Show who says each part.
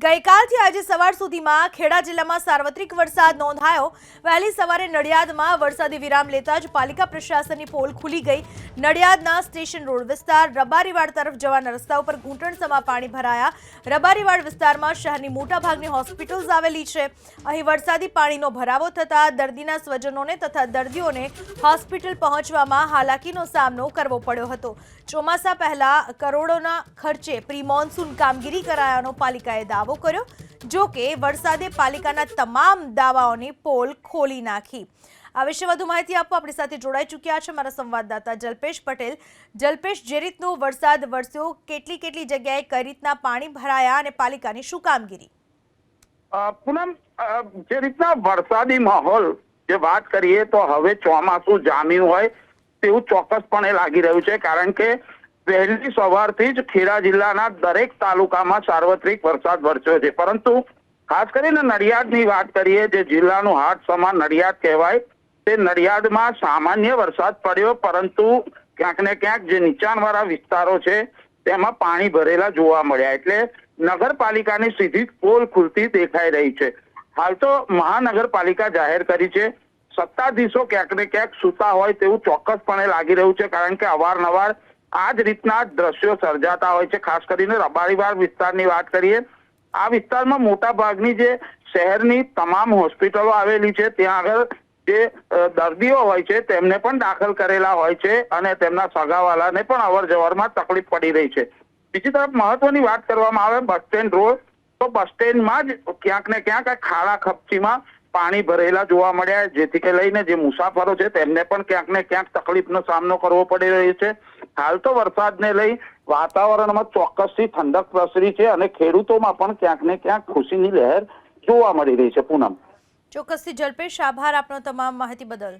Speaker 1: ગઈકાલથી આજે સવાર સુધીમાં ખેડા જિલ્લામાં સાર્વત્રિક વરસાદ નોંધાયો. વહેલી સવારે નડિયાદમાં વરસાદી વિરામ લેતા જ પાલિકા પ્રશાસનની પોલ ખુલી ગઈ. નડિયાદના સ્ટેશન રોડ વિસ્તાર રબારીવાડ તરફ જવાના રસ્તા ઉપર ઘૂંટણસમા પાણી ભરાયા. રબારીવાડ વિસ્તારમાં શહેરની મોટાભાગની હોસ્પિટલ્સ આવેલી છે. અહીં વરસાદી પાણીનો ભરાવો થતાં દર્દીના સ્વજનોને તથા દર્દીઓને હોસ્પિટલ પહોંચવામાં હાલાકીનો સામનો કરવો પડ્યો હતો. ચોમાસા પહેલા કરોડોના ખર્ચે પ્રી મોન્સૂન કામગીરી કરાયાનો પાલિકાએ દાવો કર્યો, જો વરસાદે પાલિકાના તમામ દાવાઓની પોલ ખોલી નાખી. આ વિશે વધુ માહિતી આપવા આપણી સાથે જોડાઈ ચૂક્યા છે મારા સંવાદદાતા જલ્પેશ પટેલ. જલ્પેશ, જે રીતનો વરસાદ વરસ્યો, કેટલી કેટલી જગ્યાએ કઈ રીતના પાણી ભરાયા અને પાલિકાની શું કામગીરી?
Speaker 2: પૂનમ જે રીતના વરસાદી માહોલ, જે વાત કરીએ તો હવે ચોમાસું જામ્યું હોય તેવું ચોક્કસપણે લાગી રહ્યું છે, કારણ કે વહેલી સવારથી જ ખેડા જિલ્લાના દરેક તાલુકામાં સાર્વત્રિક વરસાદ વરસ્યો છે. પરંતુ ખાસ કરીને નડિયાદની વાત કરીએ, જે જિલ્લાનું હાટ સમાન નડિયાદ કહેવાય, તે નડિયાદમાં સામાન્ય વરસાદ પડ્યો, પરંતુ ક્યાંક ને ક્યાંક જે નીચાણવાળા વિસ્તારો છે, તેમાં પાણી ભરેલા જોવા મળ્યા. એટલે નગરપાલિકાની સીધી પોલ ખુલતી દેખાઈ રહી છે. હાલ તો મહાનગરપાલિકા જાહેર કરી છે, સત્તાધીશો ક્યાંક ને ક્યાંક સૂતા હોય તેવું ચોક્કસપણે લાગી રહ્યું છે, કારણ કે અવારનવાર આ જ રીતના દ્રશ્યો સર્જાતા હોય છે. ખાસ કરીને રબારીવાડ વિસ્તારની વાત કરીએ, આ વિસ્તારમાં મોટા ભાગની જે શહેરની તમામ હોસ્પિટલો આવેલી છે. ત્યાં આગળ જે દર્દીઓ હોય છે, તેમને પણ દાખલ કરેલા હોય છે અને તેમના સગાવાલાને પણ અવર જવરમાં તકલીફ પડી રહી છે. બીજી તરફ મહત્વની વાત કરવામાં આવે, બસ સ્ટેન્ડ રોડ. તો બસ સ્ટેન્ડમાં જ ક્યાંક ને ક્યાંક ખાડા ખપચીમાં પાણી ભરેલા જોવા મળ્યા જેથી કે લઈને જે મુસાફરો છે, તેમને પણ ક્યાંક ને ક્યાંક તકલીફનો સામનો કરવો પડી રહ્યો છે. હાલ તો વરસાદને લઈ વાતાવરણમાં ચોક્કસથી ઠંડક પ્રસરી છે અને ખેડૂતોમાં પણ ક્યાંક ને ક્યાંક ખુશીની લહેર જોવા મળી રહી છે. પૂનમ.
Speaker 1: ચોક્કસથી જલ્પેશ, આભાર આપનો તમામ માહિતી બદલ.